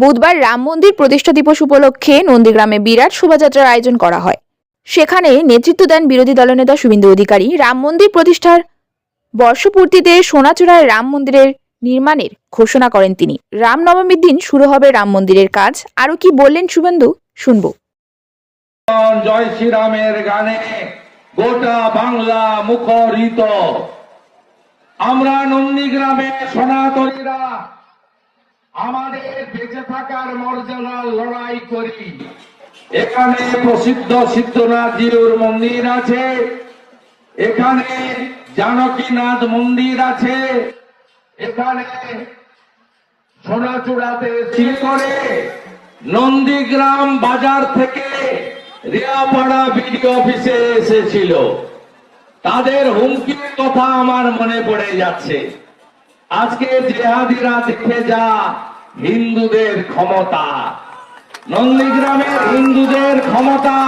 বুধবার রাম মন্দির প্রতিষ্ঠা দিবস উপলক্ষে নন্দীগ্রামে বিরাট শোভাযাত্রার আয়োজন করা হয়। সেখানে নেতৃত্ব দেন বিরোধী দলনেতা শুভেন্দু অধিকারী। রাম মন্দির প্রতিষ্ঠার বর্ষপূর্তিতে সোনাচূড়ায় রাম মন্দিরের নির্মাণের ঘোষণা করেন তিনি। রামনবমীর দিন শুরু হবে রাম মন্দিরের কাজ। আরও কি বললেন শুভেন্দু? শুনব। জয় শ্রীরামের গানে গোটা বাংলা মুখরিত। আমরা নন্দীগ্রামে সনাতনীরা আমাদের বেঁচে থাকার মর্যাদার লড়াই করি। এখানে প্রসিদ্ধ সিদ্ধনাথ মন্দির আছে। এখানে জানকীনাথ মন্দির আছে। এখানে সোনাচূড়াতে সিল করে নন্দীগ্রাম বাজার থেকে রিয়াপাড়া বিডি অফিসে এসেছিল। তাদের হুমকির কথা আমার মনে পড়ে যাচ্ছে। আজকে জেহাদিরা দেখে যা হিন্দুদের ক্ষমতা। নন্দীগ্রামের হিন্দুদের ক্ষমতা।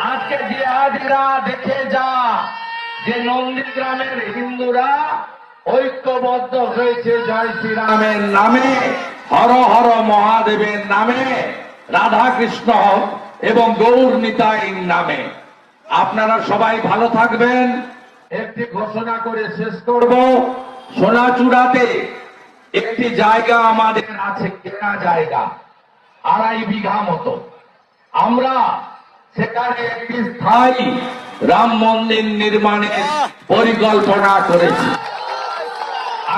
আজকে জেহাদিরা দেখে যা যে নন্দীগ্রামের হিন্দুরা ঐক্যবদ্ধ হয়েছে জয় শ্রীরামের নামে, হর হর মহাদেবের নামে রাধা কৃষ্ণ এবং গৌর নিতাইর নামে। আপনারা সবাই ভালো থাকবেন। একটি ঘোষণা করে শেষ করব। সোনাচূড়াতে একটি জায়গা আমাদের আছে কেনা জায়গা, আড়াই বিঘা মতো। আমরা সেখানে একটি স্থায়ী রাম মন্দির নির্মাণের পরিকল্পনা করেছি।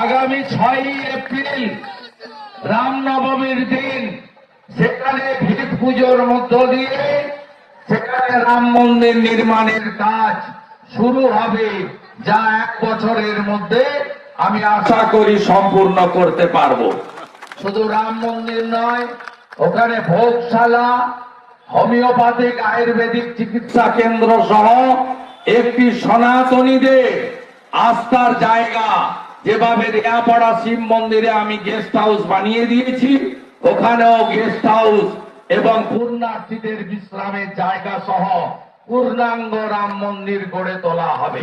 আগামী ছয়ই এপ্রিল রামনবমীর দিন সেখানে ভিত পুজোর মধ্য দিয়ে সেখানে রাম মন্দির নির্মাণের কাজ শুরু হবে, যা এক বছরের মধ্যে আমি আশা করি সম্পূর্ণ করতে পারব। শুধু রাম মন্দির নয়, ওখানে ভোগশালা, হোমিওপ্যাথিক, আয়ুর্বেদিক চিকিৎসা কেন্দ্র সহ একটি সনাতনীদের আস্থার জায়গা। যেভাবে রেয়াপাড়া শিব মন্দিরে আমি গেস্ট হাউস বানিয়ে দিয়েছি, ওখানেও গেস্ট হাউস এবং পূর্ণার্থীদের বিশ্রামের জায়গা সহ পূর্ণাঙ্গ রাম মন্দির গড়ে তোলা হবে।